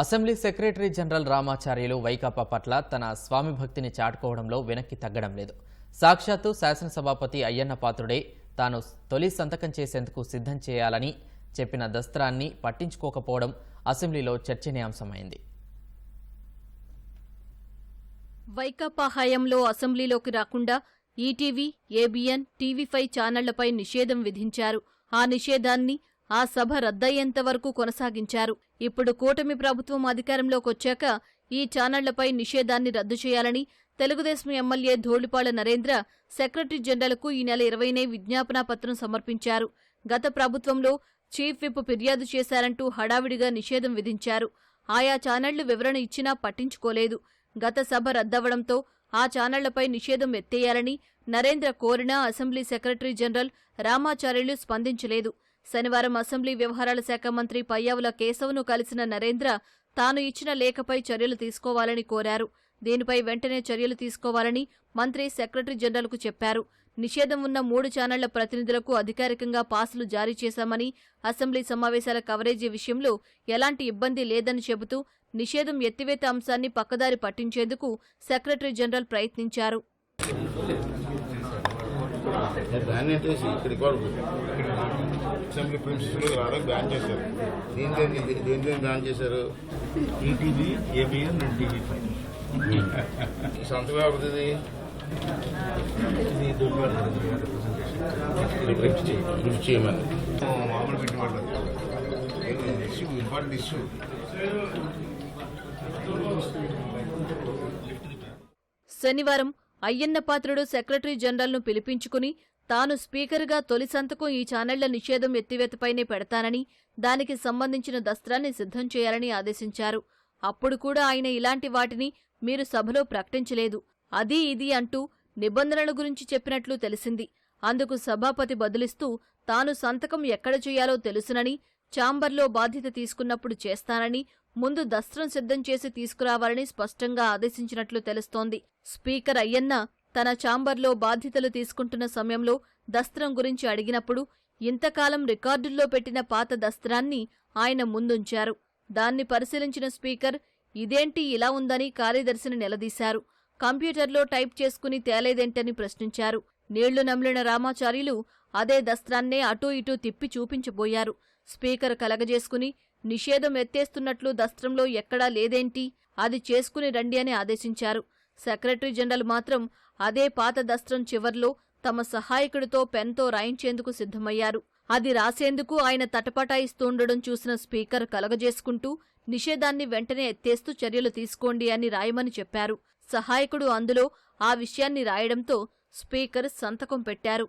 Assembly secretary general Ramacharyulu Vaikapa పట్ల తన స్వామి భక్తిని చాటుకోవడంలో వెనక్కి తగ్గడం లేదు. సాక్షాత్తు శాసనసభాపతి అయ్యన్న పాత్రుడే తాను తొలి సంతకం చేసేందుకు సిద్ధం చేయాలని చెప్పిన దస్త్రాన్ని పట్టించుకోకపోవడం అసెంబ్లీలో చర్చనీయాంశమైంది. వైకాపా హయాంలో అసెంబ్లీలోకి రాకుండా ఈటీవీ ఏబిఎన్ టీవీ ఫైవ్ ఛానళ్ళపై నిషేధం విధించారు. ఆ నిషేధాన్ని ఆ సభ రద్దయ్యేంత వరకు కొనసాగించారు. ఇప్పుడు కూటమి ప్రభుత్వం అధికారంలోకొచ్చాక ఈ ఛానళ్ళపై నిషేధాన్ని రద్దు చేయాలని తెలుగుదేశం ఎమ్మెల్యే ధోళిపాళ నరేంద్ర సెక్రటరీ జనరల్కు ఈ నెల ఇరవైనే విజ్ఞాపనా పత్రం సమర్పించారు. గత ప్రభుత్వంలో చీఫ్ విప్ ఫిర్యాదు చేశారంటూ హడావిడిగా నిషేధం విధించారు. ఆయా ఛానళ్ళు వివరణ ఇచ్చినా పట్టించుకోలేదు. గత సభ రద్దవడంతో ఆ ఛానళ్ళపై నిషేధం ఎత్తేయాలని నరేంద్ర కోరినా అసెంబ్లీ సెక్రటరీ జనరల్ రామాచార్యులు స్పందించలేదు. శనివారం అసెంబ్లీ వ్యవహారాల శాఖ మంత్రి పయ్యావుల కేశవ్ను కలిసిన నరేంద్ర తాను ఇచ్చిన లేఖపై చర్యలు తీసుకోవాలని కోరారు. దీనిపై వెంటనే చర్యలు తీసుకోవాలని మంత్రి సెక్రటరీ జనరల్కు చెప్పారు. నిషేధం ఉన్న మూడు ఛానళ్ళ ప్రతినిధులకు అధికారికంగా పాసులు జారీ చేశామని అసెంబ్లీ సమావేశాల కవరేజీ విషయంలో ఎలాంటి ఇబ్బంది లేదని చెబుతూ నిషేధం ఎత్తివేత అంశాన్ని పక్కదారి పట్టించేందుకు సెక్రటరీ జనరల్ ప్రయత్నించారు. బ్యాన్ అంటే ఇక్కడ కూడా అసెంబ్లీ ప్రిన్సిపల్ రావడం బ్యాన్ చేశారు. దీంట్లో దేంట్లో బ్యాన్ చేశారు? ETV ABN and TV five ఈ సంతకం ఇది లిఫ్ట్ చేయమని మామూలు పెట్టి ఇష్యూ ఇంపార్టెంట్ ఇష్యూ. శనివారం అయ్యన్న పాత్రుడు సెక్రటరీ జనరల్ను పిలిపించుకుని తాను స్పీకర్గా తొలి సంతకం ఈ ఛానళ్ళ నిషేధం ఎత్తివేతపైనే పెడతానని దానికి సంబంధించిన దస్త్రాన్ని సిద్ధం చేయాలని ఆదేశించారు. అప్పుడు కూడా ఆయన ఇలాంటి వాటిని మీరు సభలో ప్రకటించలేదు. అది ఇది అంటూ నిబంధనల గురించి చెప్పినట్లు తెలిసింది. అందుకు సభాపతి బదులిస్తూ తాను సంతకం ఎక్కడ చేయాలో తెలుసునని ఛాంబర్లో బాధ్యత తీసుకున్నప్పుడు చేస్తానని ముందు దస్త్రం సిద్ధం చేసి తీసుకురావాలని స్పష్టంగా ఆదేశించినట్లు తెలుస్తోంది. స్పీకర్ అయ్యన్న తన ఛాంబర్లో బాధ్యతలు తీసుకుంటున్న సమయంలో దస్త్రం గురించి అడిగినప్పుడు ఇంతకాలం రికార్డుల్లో పెట్టిన పాత దస్త్రాన్ని ఆయన ముందుంచారు. దాన్ని పరిశీలించిన స్పీకర్ ఇదేంటి ఇలా ఉందని కార్యదర్శిని నిలదీశారు. కంప్యూటర్లో టైప్ చేసుకుని తేలేదేంటని ప్రశ్నించారు. నీళ్ళు నమిలిన రామాచార్యులు అదే దస్త్రాన్నే అటూ ఇటూ తిప్పి చూపించబోయారు. స్పీకర్ కలగజేసుకుని నిషేధం ఎత్తేస్తున్నట్లు దస్త్రంలో ఎక్కడా లేదేంటి? అది చేసుకుని రండి అని ఆదేశించారు. సెక్రటరీ జనరల్ మాత్రం అదే పాత దస్త్రం చివర్లో తమ సహాయకుడితో పెన్తో రాయించేందుకు సిద్ధమయ్యారు. అది రాసేందుకు ఆయన తటపటాయిస్తుండడం చూసిన స్పీకర్ కలగజేసుకుంటూ నిషేధాన్ని వెంటనే ఎత్తేస్తూ చర్యలు తీసుకోండి అని రాయమని చెప్పారు. సహాయకుడు అందులో ఆ విషయాన్ని రాయడంతో స్పీకర్ సంతకం పెట్టారు.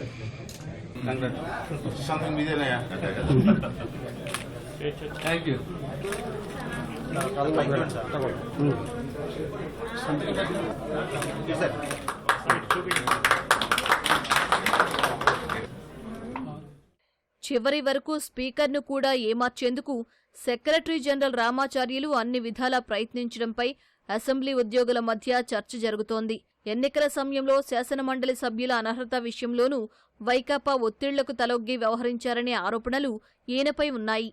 Congrats. Something and issue Thank you. Something మీదేనయ్యా చివరి వరకు స్పీకర్ను కూడా ఏమార్చేందుకు సెక్రటరీ జనరల్ రామాచార్యులు అన్ని విధాలా ప్రయత్నించడంపై అసెంబ్లీ ఉద్యోగుల మధ్య చర్చ జరుగుతోంది. ఎన్నికల సమయంలో శాసనమండలి సభ్యుల అనర్హత విషయంలోనూ వైకాపా ఒత్తిళ్ళకు తలొగ్గి వ్యవహరించారనే ఆరోపణలు ఈయనపై ఉన్నాయి.